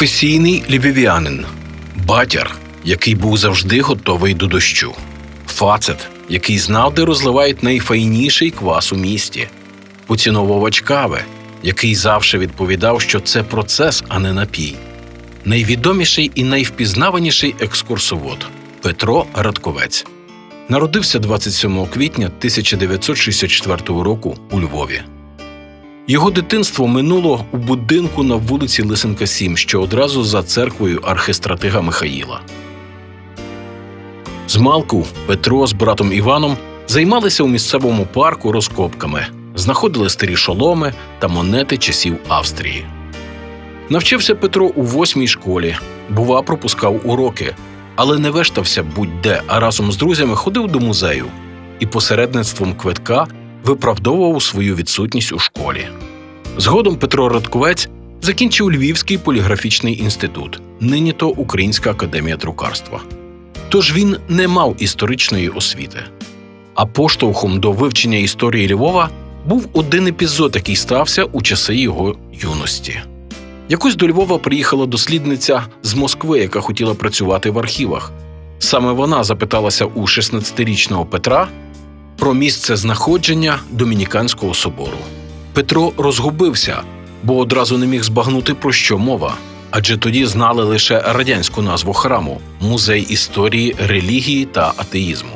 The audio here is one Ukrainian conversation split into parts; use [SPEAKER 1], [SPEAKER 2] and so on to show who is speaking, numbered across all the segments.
[SPEAKER 1] Професійний львів'янин, батяр, який був завжди готовий до дощу, фацет, який знав, де розливають найфайніший квас у місті, поціновувач кави, який завжди відповідав, що це процес, а не напій. Найвідоміший і найвпізнаваніший екскурсовод Петро Радковець. Народився 27 квітня 1964 року у Львові. Його дитинство минуло у будинку на вулиці Лисенка 7, що одразу за церквою архистратига Михаїла. Змалку Петро з братом Іваном займалися у місцевому парку розкопками, знаходили старі шоломи та монети часів Австрії. Навчився Петро у восьмій школі, бува, пропускав уроки, але не вештався будь-де, а разом з друзями ходив до музею і посередництвом квитка виправдовував свою відсутність у школі. Згодом Петро Радковець закінчив Львівський поліграфічний інститут, нині то Українська академія друкарства. Тож він не мав історичної освіти. А поштовхом до вивчення історії Львова був один епізод, який стався у часи його юності. Якось до Львова приїхала дослідниця з Москви, яка хотіла працювати в архівах. Саме вона запиталася у 16-річного Петра про місце знаходження Домініканського собору. Петро розгубився, бо одразу не міг збагнути, про що мова, адже тоді знали лише радянську назву храму музей історії, релігії та атеїзму.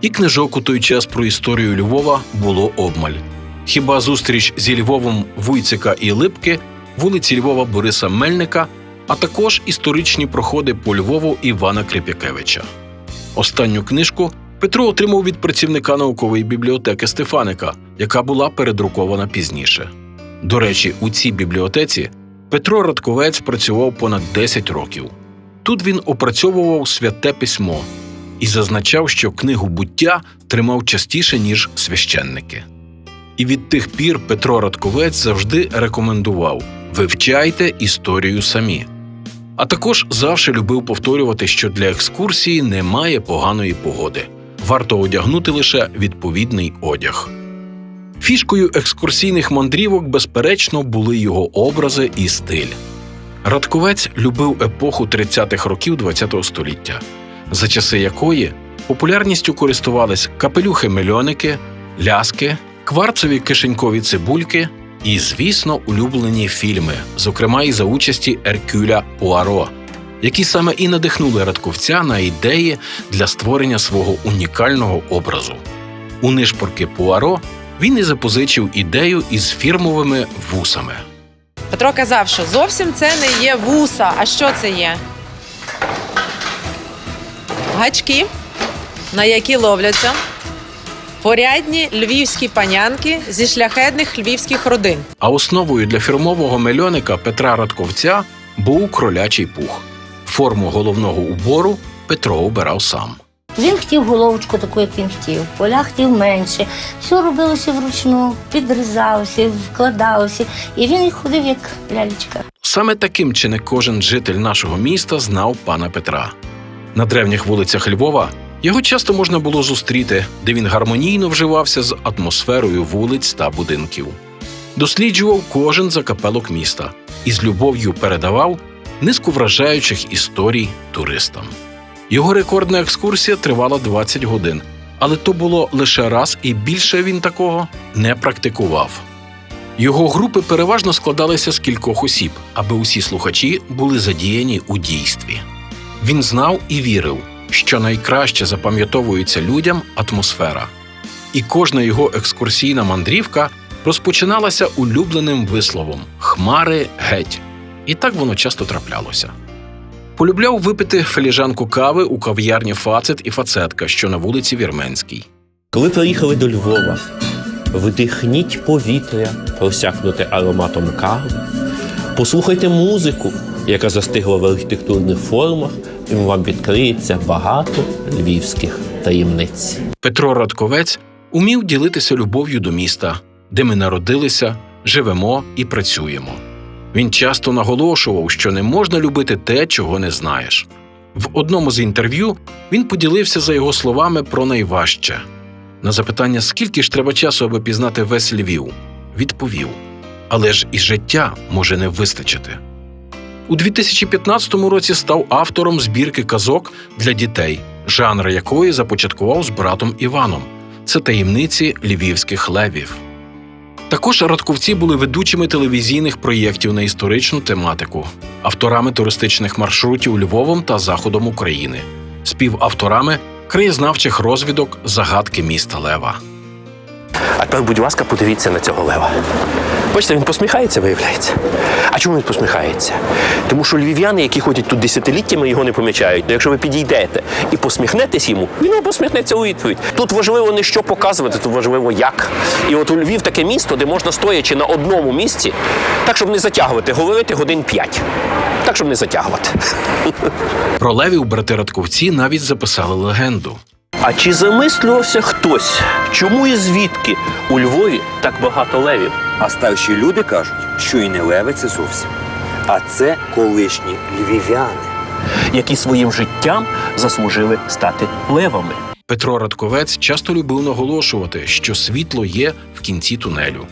[SPEAKER 1] І книжок у той час про історію Львова було обмаль. Хіба зустріч зі Львовом Вуйцика і Липки, вулиці Львова Бориса Мельника, а також історичні проходи по Львову Івана Крип'якевича. Останню книжку Петро отримав від працівника наукової бібліотеки Стефаника, яка була передрукована пізніше. До речі, у цій бібліотеці Петро Радковець працював понад 10 років. Тут він опрацьовував святе письмо і зазначав, що книгу буття тримав частіше, ніж священники. І від тих пір Петро Радковець завжди рекомендував вивчайте історію самі. А також завжди любив повторювати, що для екскурсії немає поганої погоди, варто одягнути лише відповідний одяг. Фішкою екскурсійних мандрівок, безперечно, були його образи і стиль. Радковець любив епоху 30-х років ХХ століття, за часи якої популярністю користувались капелюхи-мельоники, ляски, кварцеві кишенькові цибульки і, звісно, улюблені фільми, зокрема і за участі Еркюля Пуаро, які саме і надихнули Радковця на ідеї для створення свого унікального образу. У нишпорки Пуаро він і запозичив ідею із фірмовими вусами.
[SPEAKER 2] Петро казав, що зовсім це не є вуса. А що це є? Гачки, на які ловляться порядні львівські панянки зі шляхетних львівських родин.
[SPEAKER 1] А основою для фірмового мельоника Петра Радковця був кролячий пух. Форму головного убору Петро обирав сам.
[SPEAKER 3] Він хотів головочку таку, як він хотів. Поля хотів менше. Все робилося вручну, підрізалося, вкладалося. І він ходив як лялечка.
[SPEAKER 1] Саме таким чи не кожен житель нашого міста знав пана Петра. На древніх вулицях Львова його часто можна було зустріти, де він гармонійно вживався з атмосферою вулиць та будинків. Досліджував кожен закапелок міста і з любов'ю передавав низку вражаючих історій туристам. Його рекордна екскурсія тривала 20 годин, але то було лише раз, і більше він такого не практикував. Його групи переважно складалися з кількох осіб, аби усі слухачі були задіяні у дійстві. Він знав і вірив, що найкраще запам'ятовується людям атмосфера. І кожна його екскурсійна мандрівка розпочиналася улюбленим висловом Хмари геть. І так воно часто траплялося. Полюбляв випити філіжанку кави у кав'ярні Фацет і Фацетка, що на вулиці Вірменській.
[SPEAKER 4] Коли приїхали до Львова, вдихніть повітря, просякнуте ароматом кави, послухайте музику, яка застигла в архітектурних формах, і вам відкриється багато львівських таємниць.
[SPEAKER 1] Петро Радковець умів ділитися любов'ю до міста, де ми народилися, живемо і працюємо. Він часто наголошував, що не можна любити те, чого не знаєш. В одному з інтерв'ю він поділився за його словами про найважче. На запитання, скільки ж треба часу, аби пізнати весь Львів, відповів: Але ж і життя може не вистачити. У 2015 році став автором збірки казок для дітей, жанр якої започаткував з братом Іваном. Це таємниці львівських левів. Також радковці були ведучими телевізійних проєктів на історичну тематику, авторами туристичних маршрутів Львовом та заходом України, співавторами краєзнавчих розвідок загадки міста Лева.
[SPEAKER 4] А тепер, будь ласка, подивіться на цього лева. Бачите, він посміхається, виявляється. А чому він посміхається? Тому що львів'яни, які ходять тут десятиліттями, його не помічають. Ну, якщо ви підійдете і посміхнетесь йому, він посміхнеться у відповідь. Тут важливо не що показувати, тут важливо як. І от у Львів таке місто, де можна стоячи на одному місці, так, щоб не затягувати, говорити годин п'ять. Так, щоб не затягувати.
[SPEAKER 1] Про левів брати Радковці навіть записали легенду.
[SPEAKER 4] А чи замислювався хтось, чому і звідки у Львові так багато левів?
[SPEAKER 5] А старші люди кажуть, що і не леви це зовсім. А це колишні львів'яни.
[SPEAKER 4] які своїм життям заслужили стати левами.
[SPEAKER 1] Петро Радковець часто любив наголошувати, що світло є в кінці тунелю.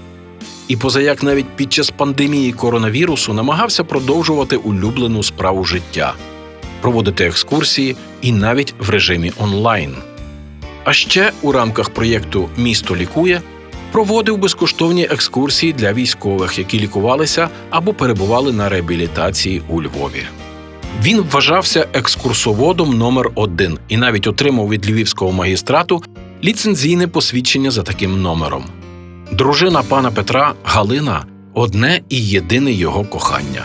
[SPEAKER 1] І позаяк навіть під час пандемії коронавірусу намагався продовжувати улюблену справу життя, проводити екскурсії і навіть в режимі онлайн. А ще у рамках проєкту Місто лікує проводив безкоштовні екскурсії для військових, які лікувалися або перебували на реабілітації у Львові. Він вважався екскурсоводом номер один і навіть отримав від львівського магістрату ліцензійне посвідчення за таким номером. Дружина пана Петра Галина одне і єдине його кохання.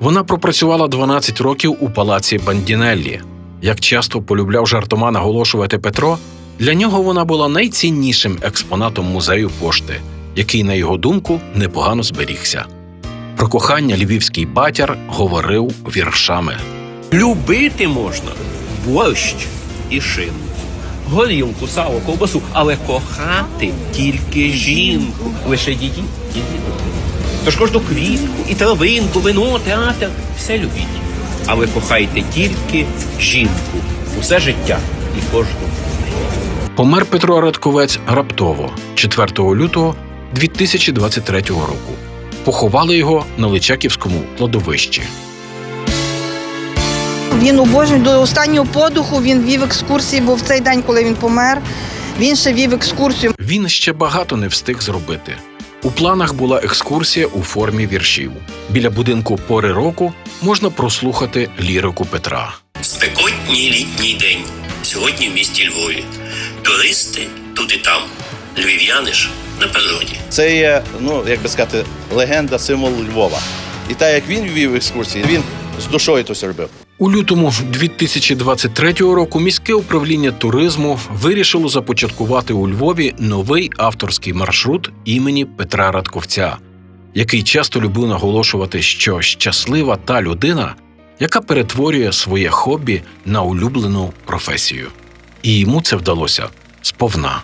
[SPEAKER 1] Вона пропрацювала 12 років у палаці Бандінеллі. Як часто полюбляв жартома наголошувати Петро, для нього вона була найціннішим експонатом музею пошти, який, на його думку, непогано зберігся. Про кохання львівський батяр говорив віршами.
[SPEAKER 4] Любити можна борщ і шинку, горілку, сало, ковбасу, але кохати тільки жінку, лише її і. Тож кожну квітку і травинку, вино, театр все любіть. Але кохайте тільки жінку, усе життя і кожну.
[SPEAKER 1] Помер Петро Радковець раптово, 4 лютого 2023 року. Поховали його на Личаківському кладовищі.
[SPEAKER 6] Він обожнює до останнього подуху. Він вів екскурсії, бо в цей день, коли він помер, він ще вів екскурсію.
[SPEAKER 1] Він ще багато не встиг зробити. У планах була екскурсія у формі віршів. Біля будинку пори року можна прослухати лірику Петра.
[SPEAKER 7] Спекотній літній день сьогодні в місті Львові. Туристи тут і там. Львів'яни ж на природі.
[SPEAKER 8] Це є, ну як би сказати, легенда, символ Львова. І так як він вів екскурсії, він з душою то робив.
[SPEAKER 1] У лютому 2023 року міське управління туризму вирішило започаткувати у Львові новий авторський маршрут імені Петра Радковця, який часто любив наголошувати, що щаслива та людина, яка перетворює своє хобі на улюблену професію. І йому це вдалося сповна.